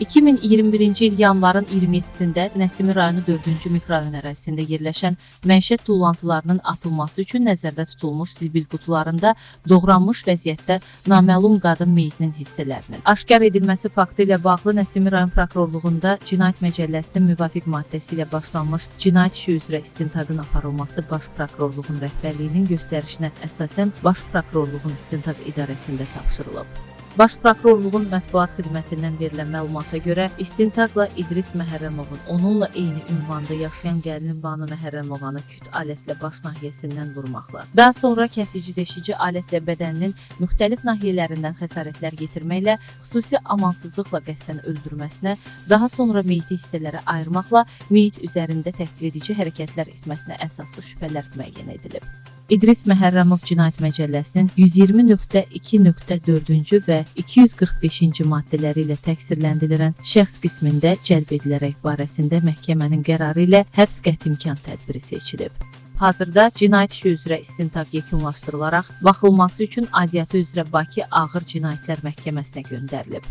2021-ci il yanvarın 27-sində Nəsimi rayonu 4-cü mikrorayon ərazisində yerləşən məişət tullantılarının atılması üçün nəzərdə tutulmuş zibil qutularında doğranmış vəziyyətdə naməlum qadın meyitinin hissələrinin aşkar edilməsi faktı ilə bağlı Nəsimi rayon prokurorluğunda Cinayət Məcəlləsinin müvafiq maddəsi ilə başlanmış cinayət işi üzrə istintaqın aparılması Baş Prokurorluğun rəhbərliyinin göstərişinə əsasən Baş Prokurorluğun istintaq idarəsində tapşırılıb. Baş Prokurorluğun mətbuat xidmətindən verilən məlumata görə istintaqla İdris Məhərrəmovun onunla eyni ünvanda yaşayan gəlinin Banu Məhərrəmovanı küt alətlə baş nahiyəsindən vurmaqla, daha sonra kəsici deşici alətlə bədəninin müxtəlif nahiyələrindən xəsarətlər yetirməklə, xüsusi amansızlıqla qəsdən öldürməsinə, daha sonra meyiti hissələrə ayırmaqla meyit üzərində təhqir edici hərəkətlər etməsinə əsaslı şübhələr müəyyən edilib. İdris Məhərrəmov Cinayət Məcəlləsinin 120.2.4-cü və 245-ci maddələri ilə təqsirləndirilən şəxs qismində cəlb edilərək barəsində məhkəmənin qərarı ilə həbs qətimkan tədbiri seçilib. Hazırda cinayət işi üzrə istintaq yekunlaşdırılaraq baxılması üçün aidiyyatı üzrə Bakı Ağır Cinayətlər Məhkəməsinə göndərilib.